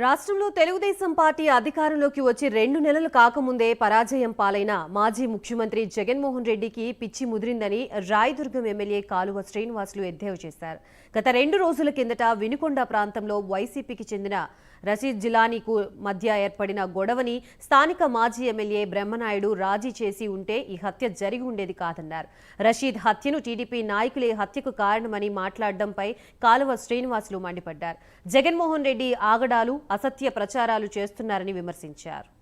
రాష్ట్రంలో తెలుగుదేశం పార్టీ అధికారంలోకి వచ్చి రెండు నెలలు కాకముందే పరాజయం పాలైన మాజీ ముఖ్యమంత్రి జగన్మోహన్ రెడ్డికి పిచ్చి ముదిరిందని రాయదుర్గం ఎమ్మెల్యే కాలువ శ్రీనివాసులు ఎద్దేవా చేశారు. గత రెండు రోజుల కిందట వినుకొండ ప్రాంతంలో వైసీపీకి చెందిన రషీద్ జిలానీకు మధ్య ఏర్పడిన గొడవని స్థానిక మాజీ ఎమ్మెల్యే బ్రహ్మనాయుడు రాజీ చేసి ఉంటే ఈ హత్య జరిగి ఉండేది కాదన్నారు. రషీద్ హత్యను టీడీపీ నాయకులే హత్యకు కారణమని మాట్లాడడంపై కాలువ శ్రీనివాసులు మండిపడ్డారు. జగన్మోహన్ రెడ్డి ఆగడాలు అసత్య ప్రచారాలు చేస్తున్నారని విమర్శించారు.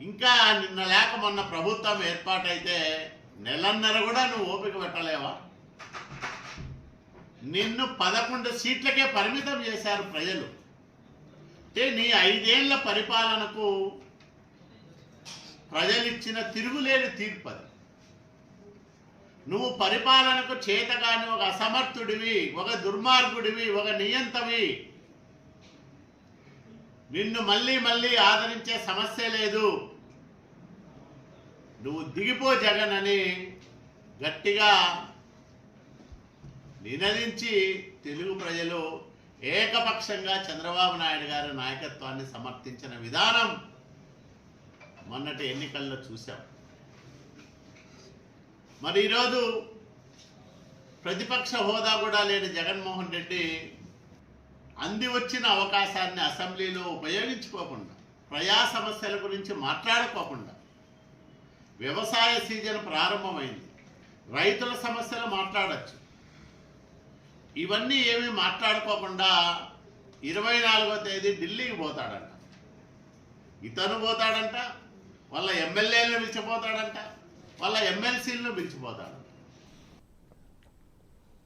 ఇంకా నిన్న లేక మొన్న ప్రభుత్వం ఏర్పాటైతే నెలన్నర కూడా నువ్వు ఓపిక పెట్టలేవా? నిన్ను పదకొండు సీట్లకే పరిమితం చేశారు ప్రజలు. అంటే నీ ఐదేళ్ళ పరిపాలనకు ప్రజలిచ్చిన తిరుగులేని తీర్పు అది. నువ్వు పరిపాలనకు చేతగాని ఒక అసమర్థుడివి ఒక దుర్మార్గుడివి ఒక నియంతవి. నిన్ను మళ్ళీ మళ్ళీ ఆదరించే సమస్య లేదు. నువ్వు దిగిపో జగన్ అని గట్టిగా నినదించి తెలుగు ప్రజలు ఏకపక్షంగా చంద్రబాబు నాయుడు గారి నాయకత్వాన్ని సమర్థించిన విధానం మొన్నటి ఎన్నికల్లో చూశాం. మరి ఈరోజు ప్రతిపక్ష హోదా కూడా లేని జగన్మోహన్ రెడ్డి అంది వచ్చిన అవకాశాన్ని అసెంబ్లీలో ఉపయోగించుకోకుండా ప్రజా సమస్యల గురించి మాట్లాడుకోకుండా వ్యవసాయ సీజన్ ప్రారంభమైంది. రైతుల సమస్యలు మాట్లాడచ్చు. ఇవన్నీ ఏమీ మాట్లాడుకోకుండా ఇరవై నాలుగో తేదీ ఢిల్లీకి పోతాడంట. ఇతను పోతాడంట వాళ్ళ ఎమ్మెల్యేలను పిలిచిపోతాడంట. వాళ్ళ ఎమ్మెల్సీలను పిలిచిపోతాడు.